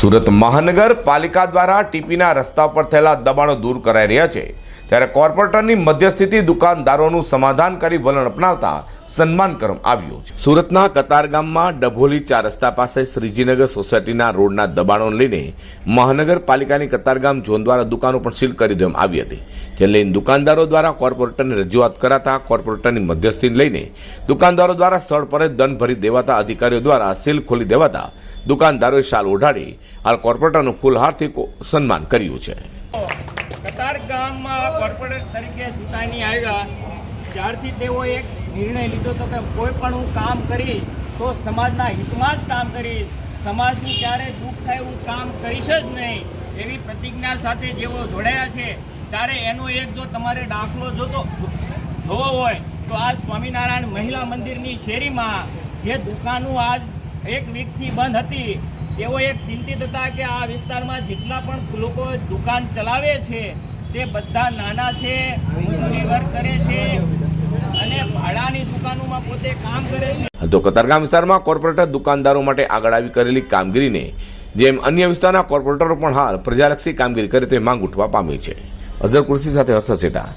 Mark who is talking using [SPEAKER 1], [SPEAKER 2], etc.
[SPEAKER 1] સુરત મહાનગરપાલિકા દ્વારા ટીપીના રસ્તા પર થયેલા દબાણો દૂર કરાઈ રહ્યા છે. ત્યારે કોર્પોરેટરની મધ્યસ્થિતિ દુકાનદારોનું સમાધાન કરી વલણ અપનાવતા સન્માન કરવામાં આવ્યું છે. સુરતના કતારગામમાં ડભોલી ચાર રસ્તા પાસે શ્રીજીનગર સોસાયટીના રોડના દબાણોને લઈને મહાનગરપાલિકાની કતારગામ ઝોન દ્વારા દુકાનો પણ સીલ કરી દેવામાં આવી હતી. જે લઈને દુકાનદારો દ્વારા કોર્પોરેટરને રજૂઆત કરાતા કોર્પોરેટરની મધ્યસ્થિતિ લઈને દુકાનદારો દ્વારા સ્થળ પર જ દંડ ભરી દેવાતા અધિકારીઓ દ્વારા સીલ ખોલી દેવાતા દુકાનદારોએ શાલ ઓઢાડી હાલ કોર્પોરેટરનું ફૂલહારથી સન્માન કર્યું છે.
[SPEAKER 2] કતાર ગામમાં કોર્પોરેટર તરીકે ચૂંટાણી આવ્યા ત્યારથી તેઓ એક નિર્ણય લીધો હતો કે કોઈ પણ હું કામ કરીશ તો સમાજના હિતમાં જ કામ કરીશ. સમાજનું ક્યારે દુઃખ થાય એવું કામ કરીશ જ નહીં. એવી પ્રતિજ્ઞા સાથે જેઓ જોડાયા છે, ત્યારે એનો એક જો તમારે દાખલો જોતો જોવો હોય, તો આ સ્વામિનારાયણ મહિલા મંદિરની શેરીમાં જે દુકાનો આજ એક વીકથી બંધ હતી. તેઓ એક ચિંતિત હતા કે આ વિસ્તારમાં જેટલા પણ લોકો દુકાન ચલાવે છે, તે બધા નાના છે, મજૂરી વર્ક કરે છે અને ભાડાની દુકાનોમાં પોતે કામ કરે છે.
[SPEAKER 1] તો કતારગામ વિસ્તારમાં કોર્પોરેટર દુકાનદારો માટે આગળ આવી કરેલી કામગીરીને, જેમ અન્ય વિસ્તારના કોર્પોરેટરો પણ હાલ પ્રજાલક્ષી કામગીરી કરે તે માંગ ઉઠવા પામી છે. અઝર કુર્સી સાથે હર્ષ શેઠા